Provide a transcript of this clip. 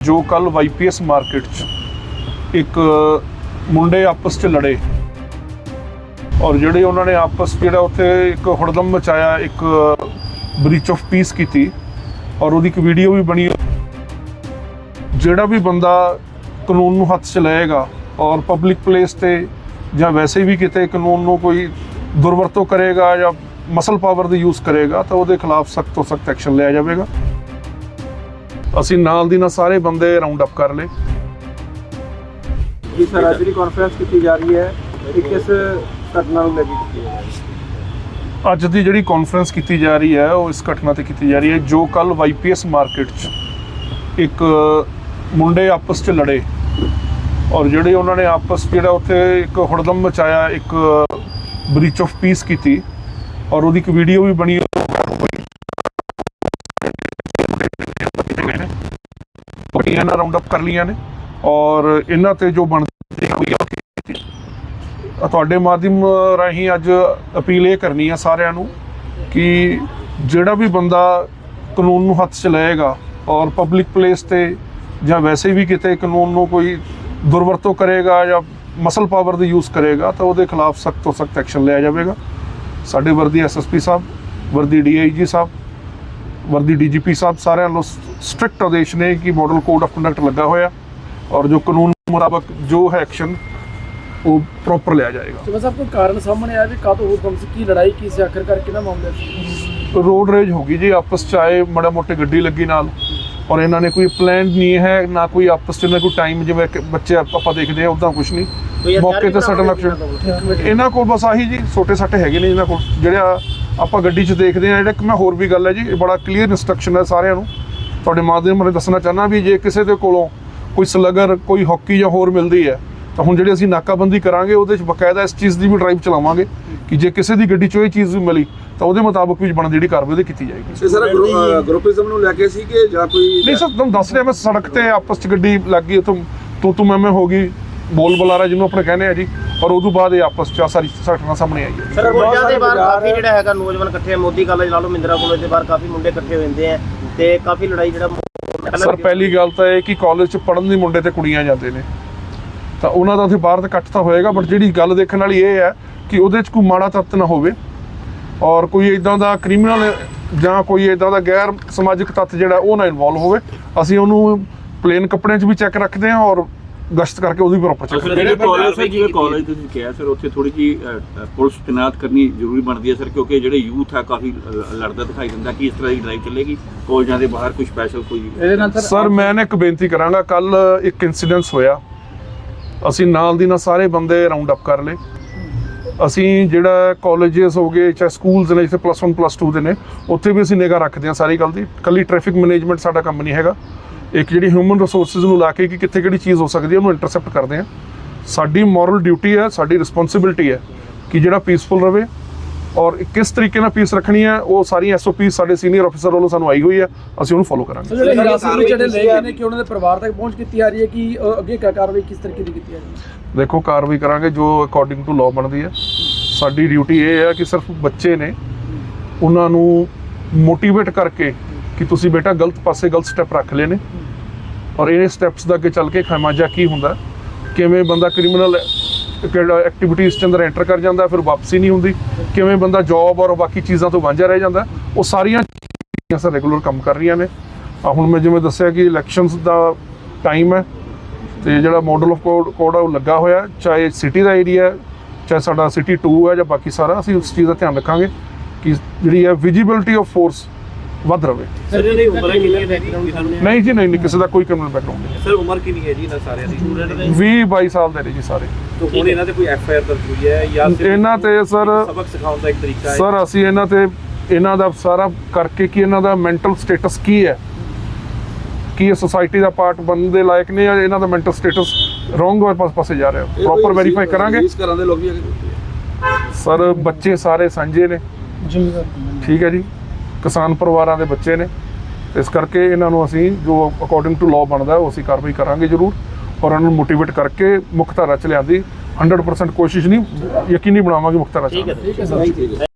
ਜੋ ਕੱਲ YPS market 'ਚ ਇੱਕ ਮੁੰਡੇ ਆਪਸ 'ਚ ਲੜੇ ਔਰ ਜਿਹੜੇ ਉਹਨਾਂ ਨੇ ਆਪਸ ਜਿਹੜਾ ਉੱਥੇ ਇੱਕ ਹੁੜਦਮ ਮਚਾਇਆ, ਇੱਕ ਬ੍ਰੀਚ ਆਫ ਪੀਸ ਕੀਤੀ ਔਰ ਉਹਦੀ ਇੱਕ ਵੀਡੀਓ ਵੀ ਬਣੀ। ਜਿਹੜਾ ਵੀ ਬੰਦਾ ਕਾਨੂੰਨ ਨੂੰ ਹੱਥ 'ਚ ਲਏਗਾ ਔਰ ਪਬਲਿਕ ਪਲੇਸ ਤੇ ਜਾਂ ਵੈਸੇ ਵੀ ਕਿਤੇ ਕਾਨੂੰਨ ਨੂੰ ਕੋਈ ਦੁਰਵਰਤੋਂ ਕਰੇਗਾ ਜਾਂ ਮਸਲ ਪਾਵਰ ਦਾ ਯੂਜ਼ ਕਰੇਗਾ ਤਾਂ ਉਹਦੇ ਖਿਲਾਫ ਸਖਤ ਤੋਂ ਸਖਤ ਐਕਸ਼ਨ ਲਿਆ ਜਾਵੇਗਾ। ਅਸੀਂ ਨਾਲ ਦੀ ਨਾਲ ਸਾਰੇ ਬੰਦੇ ਰਾਉਂਡ ਅਪ ਕਰ ਲਏ। ਜੀ ਸਰ ਅੱਜ ਦੀ ਕਾਨਫਰੰਸ ਕੀਤੀ ਜਾ ਰਹੀ ਹੈ। ਇਹ ਕਿਸ ਘਟਨਾ ਨੂੰ ਲੈ ਕੇ ਕੀਤੀ ਹੈ? ਅੱਜ ਦੀ ਜਿਹੜੀ ਕਾਨਫਰੰਸ ਕੀਤੀ ਜਾ ਰਹੀ ਹੈ ਉਹ ਇਸ ਘਟਨਾ ਤੇ ਕੀਤੀ ਜਾ ਰਹੀ ਹੈ ਜੋ ਕੱਲ ਵਾਈਪੀਐਸ ਮਾਰਕੀਟ 'ਚ ਇੱਕ ਮੁੰਡੇ ਆਪਸ 'ਚ ਲੜੇ। ਔਰ ਜਿਹੜੇ ਉਹਨਾਂ ਨੇ ਆਪਸ ਜਿਹੜਾ ਉੱਥੇ ਇੱਕ ਹੁੜਦਮ ਮਚਾਇਆ ਇੱਕ ਬ੍ਰੀਚ ਆਫ ਪੀਸ ਕੀਤੀ। ਔਰ ਉਹਦੀ ਇੱਕ ਵੀਡੀਓ ਵੀ ਬਣੀ ਉਹ ਇਹਨਾਂ ਰਾਉਂਡ ਅਪ ਕਰ ਲਈਆਂ ਨੇ ਔਰ ਇਹਨਾਂ ਤੇ ਜੋ ਬਣਦੀ ਹੋਈ ਆ ਤੁਹਾਡੇ ਮਾਧਿਅਮ ਰਾਹੀਂ ਅੱਜ ਅਪੀਲ ਇਹ ਕਰਨੀ ਆ ਸਾਰਿਆਂ ਨੂੰ ਕਿ ਜਿਹੜਾ ਵੀ ਬੰਦਾ ਕਾਨੂੰਨ ਨੂੰ ਹੱਥ 'ਚ ਲਏਗਾ ਔਰ ਪਬਲਿਕ ਪਲੇਸ ਤੇ ਜਾਂ ਵੈਸੇ ਵੀ ਕਿਤੇ ਕਾਨੂੰਨ ਨੂੰ ਕੋਈ ਦੁਰਵਰਤੋਂ ਕਰੇਗਾ ਜਾਂ ਮਸਲ ਪਾਵਰ ਦੀ ਯੂਜ਼ ਕਰੇਗਾ ਤਾਂ ਉਹਦੇ ਖਿਲਾਫ ਸਖਤ ਤੋਂ ਸਖਤ ਐਕਸ਼ਨ ਲਿਆ ਜਾਵੇਗਾ। ਸਾਡੇ ਵਰਦੀ ਐਸਐਸਪੀ ਸਾਹਿਬ, ਵਰਦੀ ਡੀਆਈਜੀ ਸਾਹਿਬ ਵਰਦੀ ਡੀਜੀਪੀ ਸਾਹਿਬ ਸਾਰਿਆਂ ਨੂੰ ਸਟ੍ਰਿਕਟ ਆਦੇਸ਼ ਨੇ ਕਿ ਮਾਡਲ ਕੋਡ ਆਫ ਕੰਡਕਟ ਲੱਗਾ ਹੋਇਆ ਔਰ ਜੋ ਕਾਨੂੰਨ ਮੁਤਾਬਕ ਜੋ ਹੈ ਐਕਸ਼ਨ ਉਹ ਪ੍ਰੋਪਰ ਲਿਆ ਜਾਏਗਾ। ਤੇ ਬਸ ਆਪ ਕੋਈ ਕਾਰਨ ਸਾਹਮਣੇ ਆਇਆ ਵੀ ਕਾਤੋਂ ਹੁਕਮ ਸੀ ਕੀ ਲੜਾਈ ਕੀ ਸੀ ਆਖਿਰਕਾਰ ਕਿਹਦਾ ਮਾਮਲਾ ਸੀ? ਰੋਡ ਰੇਜ ਹੋ ਗਈ ਜੀ ਆਪਸ ਚ ਆਏ ਮੜਾ ਮੋਟੇ ਗੱਡੀ ਲੱਗੀ ਨਾਲ ਔਰ ਇਹਨਾਂ ਨੇ ਕੋਈ ਪਲਾਨ ਨਹੀਂ ਹੈ ਨਾ ਕੋਈ ਆਪਸ ਚ ਨਾ ਕੋਈ ਟਾਈਮ ਜਿਵੇਂ ਬੱਚੇ ਆਪ- ਦੇਖਦੇ ਆ ਉਦਾਂ ਕੁਝ ਨਹੀਂ। ਮੌਕੇ ਤੇ ਸੱਟ ਲੱਗ ਇਹਨਾਂ ਕੋਲ ਬਸ ਆਹੀ ਜੀ ਛੋਟੇ ਸੱਟੇ ਹੈਗੇ ਨੇ ਇਹਨਾਂ ਕੋਲ ਜਿਹੜਾ ਆਪਾਂ ਗੱਡੀ 'ਚ ਦੇਖਦੇ ਆ ਜਿਹੜਾ ਕਿ ਮੈਂ ਹੋਰ ਵੀ ਗੱਲ ਹੈ ਜੀ ਇਹ ਬੜਾ ਕਲੀਅਰ ਇਨਸਟਰਕਸ਼ਨ ਹੈ ਸਾਰਿਆਂ ਨੂੰ। ਤੁਹਾਡੇ ਮਾਧਿਅਮ ਰਾਹੀਂ ਦੱਸਣਾ ਚਾਹਨਾ ਵੀ ਜੇ ਕਿਸੇ ਦੇ ਕੋਲੋਂ ਕੋਈ ਸਲਗਰ ਕੋਈ ਹਾਕੀ ਜਾਂ ਹੋਰ ਮਿਲਦੀ ਹੈ ਤਾਂ ਹੁਣ ਜਿਹੜੇ ਅਸੀਂ ਨਾਕਾਬੰਦੀ ਕਰਾਂਗੇ ਉਹਦੇ 'ਚ ਬਕਾਇਦਾ ਇਸ ਚੀਜ਼ ਦੀ ਵੀ ਡਰਾਈਵ ਚਲਾਵਾਂਗੇ ਕਿ ਜੇ ਕਿਸੇ ਦੀ ਗੱਡੀ 'ਚੋਂ ਇਹ ਚੀਜ਼ ਵੀ ਮਿਲੀ ਤਾਂ ਉਹਦੇ ਮੁਤਾਬਕ ਵੀ ਬਣਦੀ ਜਿਹੜੀ ਕਾਰਵਾਈ ਉਹਦੀ ਕੀਤੀ ਜਾਏਗੀ। ਇਹ ਸਰ ਗਰੁੱਪਿਜ਼ਮ ਨੂੰ ਲੈ ਕੇ ਸੀ ਕਿ ਜਾਂ ਕੋਈ ਨਹੀਂ ਸਰ ਤੁਹਾਨੂੰ ਦੱਸ ਰਿਹਾ ਮੈਂ ਸੜਕ ਤੇ ਆਪਸ 'ਚ ਗੱਡੀ ਲੱਗ ਗਈ ਉੱਥੋਂ ਤੂੰ ਤੂੰ ਮੈਂ ਮੈਂ ਹੋ ਗਈ ਬੋਲ ਬੁਲਾਰਾ ਜਿਹਨੂੰ ਆਪਣੇ ਕਹਿੰਦੇ ਆ ਜੀ। ਔਰ ਉਦੋਂ ਬਾਅਦ ਇਹ ਆਪਸ 'ਚ ਆਹ ਸਾਰੀ ਘਟਨਾ ਸਾਹਮਣੇ ਆਈ ਹੈ। ਸਰ ਮੁੰਡਿਆਂ ਦੇ ਬਾਹਰ ਕਾਫੀ ਜਿਹੜਾ ਹੈਗਾ ਨੌਜਵਾਨ ਇਕੱਠੇ ਮੋਦੀ ਕਾਲਜ ਲਾ ਲਓ ਮਿੰਦਰਾ ਕਾਲਜ ਦੇ ਬਾਹਰ ਕਾਫੀ ਮੁੰਡੇ ਇਕੱਠੇ ਹੋ ਜਾਂਦੇ ਆ ਤੇ ਕਾਫੀ ਲੜਾਈ ਜਿਹੜਾ ਸਰ ਪਹਿਲੀ ਗੱਲ ਤਾਂ ਇਹ ਕਿ ਕਾਲਜ 'ਚ ਪੜ੍ਹਨ ਦੇ ਮੁੰਡੇ ਤੇ ਕੁੜੀਆਂ ਜਾਂਦੇ ਨੇ। ਤਾਂ ਉਹਨਾਂ ਦਾ ਉੱਥੇ ਬਾਹਰ ਤਾਂ ਇਕੱਠ ਤਾਂ ਹੋਏਗਾ ਬਟ ਜਿਹੜੀ ਗੱਲ ਦੇਖਣ ਵਾਲੀ ਇਹ ਹੈ ਕਿ ਉਹਦੇ 'ਚ ਕੋਈ ਮਾੜਾ ਤੱਤ ਨਾ ਹੋਵੇ ਔਰ ਕੋਈ ਇਦਾਂ ਦਾ ਕ੍ਰਿਮੀਨਲ ਜਾਂ ਕੋਈ ਇਦਾਂ ਦਾ ਗੈਰ ਸਮਾਜਿਕ ਤੱਤ ਜਿਹੜਾ ਉਹ ਨਾ ਇਨਵੋਲਵ ਹੋਵੇ। ਅਸੀਂ ਉਹਨੂੰ ਪਲੇਨ ਕੱਪੜਿਆਂ 'ਚ ਵੀ ਚੈੱਕ ਰੱਖਦੇ ਹਾਂ ਔਰ ਗਸ਼ਤ ਕਰਕੇ ਉਹਦੀ ਪ੍ਰੋਪਰ ਚੈੱਕ ਸਰ ਜਿਹੜੇ ਕਾਲਜ ਸਰ ਜਿਵੇਂ ਕਾਲਜ ਤੁਸੀਂ ਕਿਹਾ ਸਰ ਉੱਥੇ ਥੋੜੀ ਜੀ ਪੁਲਿਸ ਤੈਨਾਤ ਕਰਨੀ ਜ਼ਰੂਰੀ ਬਣਦੀ ਹੈ ਸਰ ਕਿਉਂਕਿ ਜਿਹੜੇ ਯੂਥ ਆ ਕਾਫੀ ਲੜਦਾ ਦਿਖਾਈ ਦਿੰਦਾ ਕਿ ਇਸ ਤਰ੍ਹਾਂ ਦੀ ਡਰਾਈਵ ਚੱਲੇਗੀ ਕਾਲਜਾਂ ਦੇ ਬਾਹਰ ਕੋਈ ਸਪੈਸ਼ਲ ਕੋਈ ਇਹਦੇ ਨਾਲ ਸਰ ਮੈਂ ਨਾ ਇੱਕ ਬੇਨਤੀ ਕਰਾਂਗਾ ਕੱਲ ਇੱਕ ਇਨਸੀਡੈਂਸ ਹੋਇਆ। ਅਸੀਂ ਨਾਲ ਦੀ ਨਾਲ ਸਾਰੇ ਬੰਦੇ ਰਾਉਂਡ ਅਪ ਕਰ ਲਏ। ਅਸੀਂ ਜਿਹੜਾ ਕਾਲਜਸ ਹੋ ਗਏ ਚਾਹੇ ਸਕੂਲਸ ਨੇ ਜਿੱਥੇ ਪਲੱਸ 1 ਪਲੱਸ 2 ਦੇ ਨੇ ਉੱਥੇ ਵੀ ਅਸੀਂ ਨਿਗਾਹ ਰੱਖਦੇ ਹਾਂ ਸਾਰੀ ਗੱਲ ਦੀ। ਕੱਲੀ ਟ੍ਰੈਫਿਕ ਮੈਨੇਜਮੈਂਟ ਸਾਡਾ ਕੰਮ ਨਹੀਂ ਹੈਗਾ। ਇੱਕ ਜਿਹੜੀ ਹਿਊਮਨ ਰਿਸੋਰਸਸ ਨੂੰ ਲਾ ਕੇ ਕਿ ਕਿੱਥੇ ਕਿਹੜੀ ਚੀਜ਼ ਹੋ ਸਕਦੀ ਹੈ ਉਹਨੂੰ ਇੰਟਰਸੈਪਟ ਕਰਦੇ ਹਾਂ। ਸਾਡੀ ਮੋਰਲ ਡਿਊਟੀ ਹੈ ਸਾਡੀ ਰਿਸਪੌਂਸਿਬਿਲਟੀ ਹੈ ਕਿ ਜਿਹੜਾ ਪੀਸਫੁਲ ਰਵੇ ਔਰ ਕਿਸ ਤਰੀਕੇ ਨਾਲ ਪੀਸ ਰੱਖਣੀ ਹੈ ਉਹ ਸਾਰੀ ਐਸਓਪੀ ਸਾਡੇ ਸੀਨੀਅਰ ਅਫਸਰ ਵੱਲੋਂ ਸਾਨੂੰ ਆਈ ਹੋਈ ਹੈ ਅਸੀਂ ਉਹਨੂੰ ਫੋਲੋ ਕਰਾਂਗੇ। ਜਿਹੜੇ ਸਰ, ਹਿਰਾਸਤ ਵਿੱਚ ਜਿਹੜੇ ਲੈ ਕਾਰਵਾਈ ਗਏ ਨੇ ਕਿ ਉਹਨਾਂ ਦੇ ਪਰਿਵਾਰ ਤੱਕ ਪਹੁੰਚ ਕੀਤੀ ਜਾ ਰਹੀ ਹੈ ਕਿ ਅੱਗੇ ਕਿਆ ਕਾਰਵਾਈ ਕਿਸ ਤਰੀਕੇ ਦੀ ਕੀਤੀ ਜਾ ਰਹੀ ਹੈ? ਦੇਖੋ ਕਾਰਵਾਈ ਕਰਾਂਗੇ ਜੋ ਅਕੋਰਡਿੰਗ ਟੂ ਲਾਅ ਬਣਦੀ ਹੈ। ਸਾਡੀ ਡਿਊਟੀ ਇਹ ਹੈ ਕਿ ਸਿਰਫ ਬੱਚੇ ਨੇ ਉਹਨਾਂ ਨੂੰ ਮੋਟੀਵੇਟ ਕਰਕੇ ਕਿ ਤੁਸੀਂ ਬੇਟਾ ਗਲਤ ਪਾਸੇ ਗਲਤ ਸਟੈਪ ਰੱਖ ਲਏ ਨੇ। ਔਰ ਇਹ ਸਟੈਪਸ ਦਾ ਅੱਗੇ ਚੱਲ ਕੇ ਖਮਾਜਾ ਕੀ ਹੁੰਦਾ ਕਿਵੇਂ ਬੰਦਾ ਕ੍ਰਿਮੀਨਲ ਕਿਹੜਾ ਐਕਟੀਵਿਟੀਜ਼ ਚ ਅੰਦਰ ਐਂਟਰ ਕਰ ਜਾਂਦਾ ਫਿਰ ਵਾਪਸੀ ਨਹੀਂ ਹੁੰਦੀ। ਕਿਵੇਂ ਬੰਦਾ ਜੌਬ ਔਰ ਬਾਕੀ ਚੀਜ਼ਾਂ ਤੋਂ ਵਾਂਝਾ ਰਹਿ ਜਾਂਦਾ ਉਹ ਸਾਰੀਆਂ ਚੀਜ਼ਾਂ ਸਰ ਰੈਗੂਲਰ ਕੰਮ ਕਰ ਰਹੀਆਂ ਨੇ। ਆ ਹੁਣ ਮੈਂ ਜਿਵੇਂ ਦੱਸਿਆ ਕਿ ਇਲੈਕਸ਼ਨਸ ਦਾ ਟਾਈਮ ਹੈ, ਤੇ ਜਿਹੜਾ ਮਾਡਲ ਆਫ ਕੋਡ ਕੋਡ ਆ ਉਹ ਲੱਗਾ ਹੋਇਆ ਚਾਹੇ ਸਿਟੀ ਦਾ ਏਰੀਆ ਚਾਹੇ ਸਾਡਾ ਸਿਟੀ 2 ਹੈ ਜਾਂ ਬਾਕੀ ਸਾਰਾ, ਅਸੀਂ ਉਸ ਚੀਜ਼ ਦਾ ਧਿਆਨ ਰੱਖਾਂਗੇ ਕਿ ਜਿਹੜੀ ਹੈ ਵਿਜੀਬਿਲਟੀ ਆਫ ਫੋਰਸ ਵੱਧ ਰਵੇ। ਸਰ ਇਹਦੀ ਉਮਰ ਕਿੰਨੀ ਹੈ ਇਹਨਾਂ ਨੂੰ ਨਹੀਂ ਜੀ ਨਹੀਂ ਨਹੀਂ ਕਿਸੇ ਦਾ ਕੋਈ ਕ੍ਰਿਮੀਨਲ ਬੈਕਗ੍ਰਾਉਂਡ ਨਹੀਂ। ਸਰ ਉਮਰ ਕਿੰਨੀ ਹੈ ਜੀ ਇਹਨਾਂ ਸਾਰਿਆਂ ਦੀ? 20 22 ਸਾਲ ਦੇ ਨੇ ਜੀ ਸਾਰੇ। ਤੋਂ ਹੁਣ ਇਹਨਾਂ ਤੇ ਕੋਈ ਐਫ ਆਈ ਆਰ ਦਰਜ ਹੋਈ ਹੈ ਜਾਂ ਇਹਨਾਂ ਤੇ ਸਰ ਸਬਕ ਸਿਖਾਉਣ ਦਾ ਇੱਕ ਤਰੀਕਾ ਹੈ? ਸਰ ਅਸੀਂ ਇਹਨਾਂ ਤੇ ਇਹਨਾਂ ਦਾ ਸਾਰਾ ਕਰਕੇ ਕਿ ਇਹਨਾਂ ਦਾ ਮੈਂਟਲ ਸਟੇਟਸ ਕੀ ਹੈ? ਕੀ ਇਹ ਸੋਸਾਇਟੀ ਦਾ ਪਾਰਟ ਬਣਨ ਦੇ ਲਾਇਕ ਨੇ ਜਾਂ ਇਹਨਾਂ ਦਾ ਮੈਂਟਲ ਸਟੇਟਸ ਰੋਂਗ ਪਾਸ ਪਾਸੇ ਜਾ ਰਿਹਾ ਪ੍ਰੋਪਰ ਵੈਰੀਫਾਈ ਕਰਾਂਗੇ? ਇਸ ਕਰਾਂ ਦੇ ਲੋਕ ਵੀ। ਸਰ ਬੱਚੇ ਸਾਰੇ ਸਾਂਝੇ ਨੇ। ਠੀਕ ਹੈ ਜੀ। ਕਿਸਾਨ ਪਰਿਵਾਰਾਂ ਦੇ ਬੱਚੇ ਨੇ। ਇਸ ਕਰਕੇ ਇਹਨਾਂ ਨੂੰ ਅਸੀਂ ਜੋ ਅਕੋਰਡਿੰਗ ਟੂ ਲਾਅ ਬਣਦਾ ਉਹ ਅਸੀਂ ਕਾਰਵਾਈ ਕਰਾਂਗੇ ਜ਼ਰੂਰ ਔਰ ਉਹਨਾਂ ਨੂੰ ਮੋਟੀਵੇਟ ਕਰਕੇ ਮੁੱਖ ਧਾਰਾ ਚ ਲਿਆਂਦੀ। 100% ਕੋਸ਼ਿਸ਼ ਨਹੀਂ, ਯਕੀਨੀ ਬਣਾਵਾਂਗੇ ਮੁੱਖ ਧਾਰਾ ਚ। ਠੀਕ ਹੈ ਸਰ।